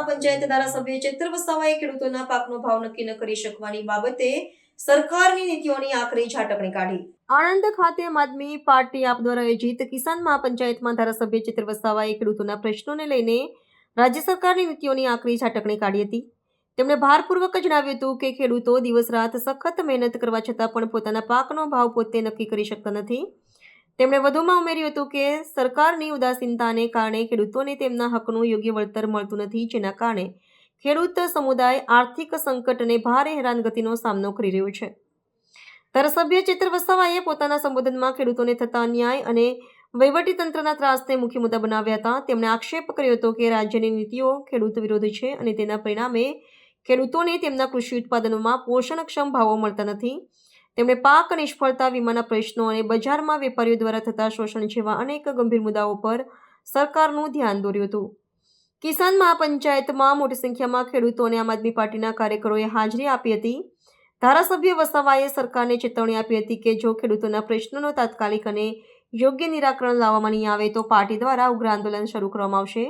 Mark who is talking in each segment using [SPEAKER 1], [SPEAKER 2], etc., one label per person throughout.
[SPEAKER 1] મહાપંચાયત ધારાસભ્ય ચૈત્ર ખેડૂતોના પાકનો ભાવ નક્કી ન કરી શકવાની બાબતે સરકારની નીતિઓની આકરી ઝાટકણી કાઢી. આણંદ ખાતે આમ આદમી પાર્ટી આપ દ્વારા આયોજિત કિસાન મહાપંચાયતમાં ધારાસભ્ય ચૈત્ર ખેડૂતોના પ્રશ્નોને લઈને રાજ્ય સરકારની નીતિઓની આકરી ઝાટકણી કાઢી હતી. તેમણે ભારપૂર્વક જણાવ્યું હતું કે ખેડૂતો દિવસ રાત સખત મહેનત કરવા છતાં પણ પોતાના પાકનો ભાવ પોતે નક્કી કરી શકતા નથી. તેમણે વધુમાં ઉમેર્યું હતું કે સરકારની ઉદાસીનતાને કારણે ખેડૂતોને તેમના હકનું યોગ્ય વળતર મળતું નથી, જેના કારણે ખેડૂત સમુદાય આર્થિક સંકટ અને ભારે હેરાનગતિનો સામનો કરી રહ્યો છે. ધારાસભ્ય ચેતર વસાવાએ પોતાના સંબોધનમાં ખેડૂતોને થતા અન્યાય અને વહીવટીતંત્રના ત્રાસને મુખ્ય મુદ્દા બનાવ્યા હતા. તેમણે આક્ષેપ કર્યો હતો કે રાજ્યની નીતિઓ ખેડૂત વિરોધી છે અને તેના પરિણામે ખેડૂતોને તેમના કૃષિ ઉત્પાદનોમાં પોષણક્ષમ ભાવો મળતા નથી. તેમણે પાક નિષ્ફળતા વીમાના પ્રશ્નો અને બજારમાં વેપારીઓ દ્વારા થતા શોષણ જેવા અનેક ગંભીર મુદ્દાઓ પર સરકારનું ધ્યાન દોર્યું હતું. કિસાન મહાપંચાયતમાં મોટી સંખ્યામાં ખેડૂતો અને આમ આદમી પાર્ટીના કાર્યકરોએ હાજરી આપી હતી. ધારાસભ્ય વસાવાએ સરકારને ચેતવણી આપી હતી કે જો ખેડૂતોના પ્રશ્નોનો તાત્કાલિક અને યોગ્ય નિરાકરણ લાવવામાં નહીં આવે તો પાર્ટી દ્વારા ઉગ્ર આંદોલન શરૂ કરવામાં આવશે.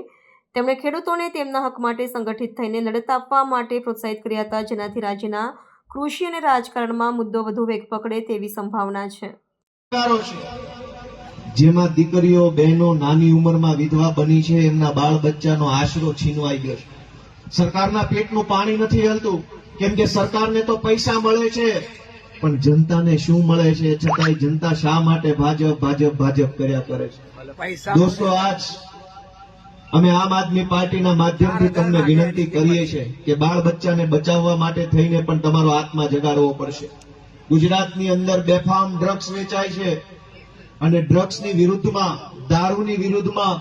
[SPEAKER 1] તેમણે ખેડૂતોને તેમના હક માટે સંગઠિત થઈને લડત આપવા માટે પ્રોત્સાહિત કર્યા હતા. જેનાથી રાજ્યના કૃષિ અને રાજકારણમાં મુદ્દો વધુ વેગ પકડે તેવી સંભાવના છે.
[SPEAKER 2] જેમાં દીકરીઓ બહેનો નાની ઉંમરમાં વિધવા બની છે એમના બાળ બચ્ચાનો આશરો છીનવાઈ ગયો છે. સરકારના પેટનું પાણી નથી હલતું. કેમ કે સરકારને તો પૈસા મળે છે. પણ જનતાને શું મળે છે? છતાંય જનતા શા માટે ભાજપ ભાજપ ભાજપ કર્યા કરે છે? દોસ્તો આજ અમે આમ આદમી પાર્ટીના માધ્યમથી તમને વિનંતી કરીએ છીએ કે બાળ બચ્ચાને બચાવવા માટે થઈને પણ તમારો આત્મા જગાડવો પડશે. ગુજરાતની અંદર બેફામ ડ્રગ્સ વેચાય છે અને ડ્રગ્સની વિરુદ્ધમાં દારૂની વિરુદ્ધમાં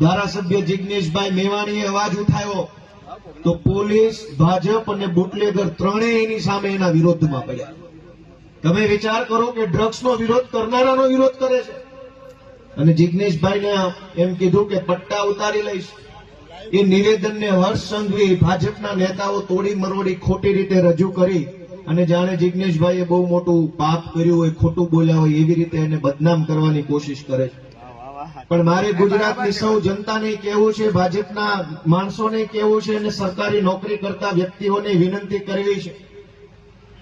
[SPEAKER 2] ધારાસભ્ય જિગ્નેશભાઈ મેવાણીએ અવાજ ઉઠાવ્યો તો પોલીસ ભાજપ અને બુટલેગર ત્રણેય એની સામે એના વિરોધમાં પડ્યા. તમે વિચાર કરો કે ડ્રગ્સનો વિરોધ કરનારાનો વિરોધ કરે છે. અને જિગ્નેશભાઈને એમ કીધું કે પટ્ટા ઉતારી લઈશ. એ નિવેદનને હર્ષ સંઘવી ભાજપના નેતાઓ તોડી મરોડી ખોટી રીતે રજૂ કરી અને જાણે જિગ્નેશભાઈએ બહુ મોટું પાપ કર્યું હોય ખોટું બોલ્યા હોય એવી રીતે એને બદનામ કરવાની કોશિશ કરે છે. પણ મારે ગુજરાતની સૌ જનતાને કહેવું છે ભાજપના માણસોને કહેવું છે અને સરકારી નોકરી કરતા વ્યક્તિઓને વિનંતી કરવી છે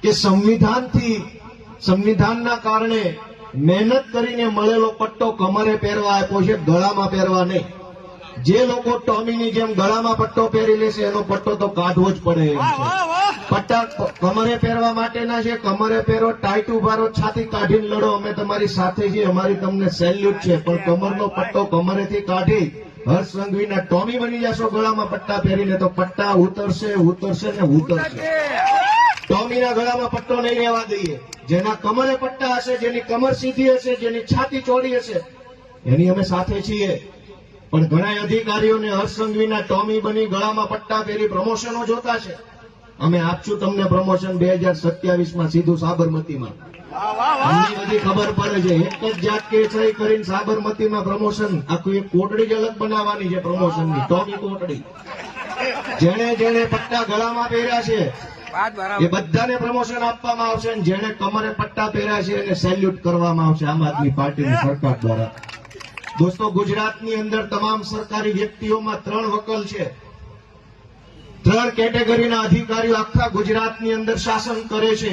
[SPEAKER 2] કે સંવિધાનથી સંવિધાનના કારણે મહેનત કરીને મળેલો પટ્ટો કમરે પહેરવા આપ્યો છે, ગળામાં પહેરવા નહીં. જે લોકો ટોમીની જેમ ગળામાં પટ્ટો પહેરી લેશે, એનો પટ્ટો તો કાઢવો જ પડે પટ્ટા કમરે પહેરવા માટેના છે, કમરે પહેરો, ટાઈટ ઉભારો છાતી કાઢીને લડો. અમે તમારી સાથે છીએ, અમારી તમને સેલ્યુટ છે, પણ કમરનો પટ્ટો કમરેથી કાઢી, હર્ષ સંઘવીના ટોમી બની જશો, ગળામાં પટ્ટા પહેરીને તો પટ્ટા ઉતરશે ઉતરશે ને ઉતરશે. ટોમીના ગળામાં પટ્ટો નહીં રહેવા દઈએ. જેના કમરે પટ્ટા હશે જેની કમર સીધી હશે જેની છાતી ચોડી હશે એની અમે સાથે છીએ. પણ ઘણા અધિકારીઓને હર્ષસંઘવીના ટોમી બની ગળામાં પટ્ટા પહેરી પ્રમોશનો જોતા છે. અમે આપશું તમને પ્રમોશન બે હજાર સત્યાવીસમાં સીધું સાબરમતીમાં. અમને બધી ખબર પડે છે. એક જ જાત કે કરીને સાબરમતીમાં પ્રમોશન આખું એક કોટડી જ અલગ બનાવવાની છે પ્રમોશનની ટોમી કોટડી. જેણે જેણે પટ્ટા ગળામાં પહેર્યા છે એ બધાને પ્રમોશન આપવામાં આવશે જેણે કમરે પટ્ટા પહેર્યા છે એને સેલ્યુટ કરવામાં આવશે આમ આદમી પાર્ટીની સરકાર દ્વારા. દોસ્તો, ગુજરાતની અંદર તમામ સરકારી વ્યક્તિઓમાં ત્રણ વકલ છે. ત્રણ કેટેગરીના અધિકારીઓ આખા ગુજરાતની અંદર શાસન કરે છે.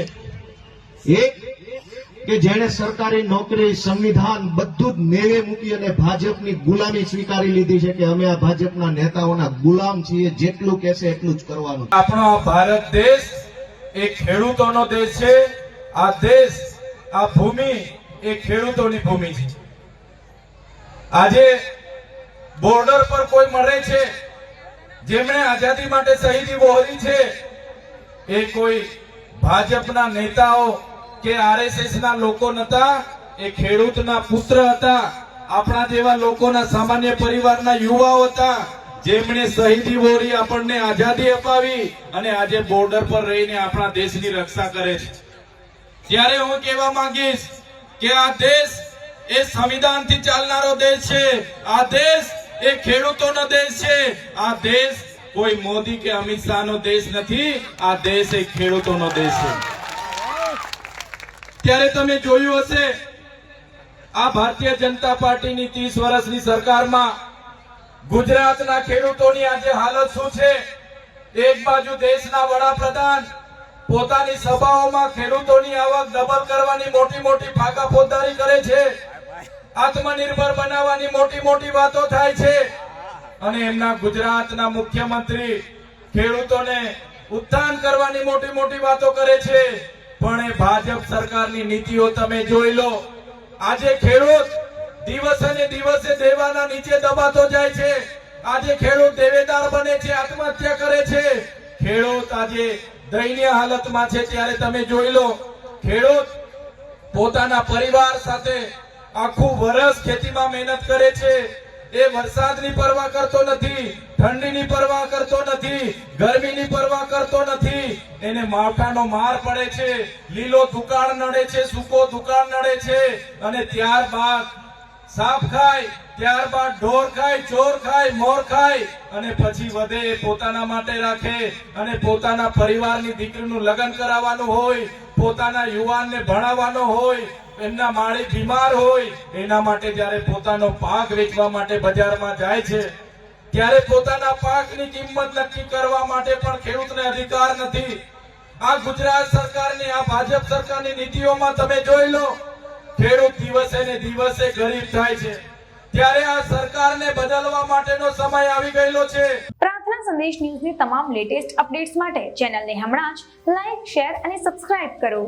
[SPEAKER 2] એક કે જેણે સરકારી નોકરી, સંવિધાન બધું જ નેવે મૂકી અને ભાજપની ગુલામી સ્વીકારી લીધી છે કે અમે આ ભાજપના નેતાઓના ગુલામ છીએ, જેટલું કહેશે એટલું જ કરવાનું.
[SPEAKER 3] આપણો ભારત દેશ એ ખેડૂતોનો દેશ છે. આ દેશ, આ ભૂમિ એ ખેડૂતોની ભૂમિ છે. આજે બોર્ડર પર કોઈ મરે છે, જેમણે આઝાદી માટે શહીદી વહોરી છે, એ કોઈ ભાજપના નેતાઓ કે આરએસએસ ના લોકો નતા, એ ખેડૂતના પુત્ર હતા, આપણા જેવા લોકોના સામાન્ય પરિવારના યુવાઓ હતા, જેમણે શહીદી વોરી આપણને આઝાદી અપાવી અને આજે બોર્ડર પર રહીને આપણા દેશની રક્ષા કરે છે. ત્યારે હું કહેવા માંગીશ કે આ દેશ એ સંવિધાનથી ચાલનારો દેશ છે, આ દેશ એ ખેડૂતોનો દેશ છે, આ દેશ કોઈ મોદી કે અમિત શાહનો દેશ નથી, આ દેશ એ ખેડૂતોનો દેશ છે. ત્યારે તમે જોયું હશે, આ ભારતીય જનતા પાર્ટીની ત્રીસ વર્ષની સરકારમાં ગુજરાતના ખેડૂતોની આજે હાલત શું છે? એક બાજુ દેશના વડાપ્રધાન પોતાની સભાઓમાં ખેડૂતોની આવક ડબલ કરવાની મોટી મોટી ફાકા ફોજદારી કરે છે. આત્મનિર્ભર બનાવવાની મોટી મોટી વાતો થાય છે. અને એમના ગુજરાતના મુખ્યમંત્રી ખેડૂતોને ઉત્થાન કરવાની મોટી મોટી વાતો કરે છે. પણ એ ભાજપ સરકારની નીતિઓ તમે જોઈ લો. આજે ખેડૂત દિવસે ને દિવસે દેવાના નીચે દબાતો જાય છે. આજે ખેડૂત દેવેદાર બને છે, આત્મહત્યા કરે છે. ખેડૂત આજે દયનીય હાલતમાં છે ત્યારે તમે જોઈ લો. ખેડૂત પોતાના પરિવાર સાથે આખું વર્ષ ખેતીમાં મહેનત કરે છે. એ વરસાદની પરવા કરતો નથી, ઠંડીની પરવા કરતો નથી, ગરમીની પરવા કરતો નથી. એને માવઠાનો માર પડે છે, લીલો દુકાળ નડે છે, સૂકો દુકાળ નડે છે. અને ત્યારબાદ સાપ ખાય, ત્યારબાદ ઢોર ખાય, ચોર ખાય, મોર ખાય અને પછી વધે પોતાના માટે રાખે અને પોતાના પરિવારની દીકરીનું લગ્ન કરાવવાનું હોય, પોતાના યુવાનને ભણાવવાનો હોય, એમના માળી બીમાર હોય, એના માટે જ્યારે પોતાનો પાક વેચવા માટે બજારમાં જાય છે, ત્યારે પોતાના પાકની કિંમત નક્કી કરવા માટે પણ ખેડૂતને અધિકાર નથી. આ ગુજરાત સરકારની, આ ભાજપ સરકારની નીતિઓમાં તમે જોઈ લો ખેડૂત દિવસે ને દિવસે ગરીબ થાય છે. ત્યારે આ સરકારને બદલવા માટેનો સમય આવી ગયેલો છે.
[SPEAKER 4] પ્રાર્થના સંદેશ ન્યૂઝની તમામ લેટેસ્ટ અપડેટ્સ માટે ચેનલને હમણાં જ લાઈક શેર અને સબસ્ક્રાઇબ કરો.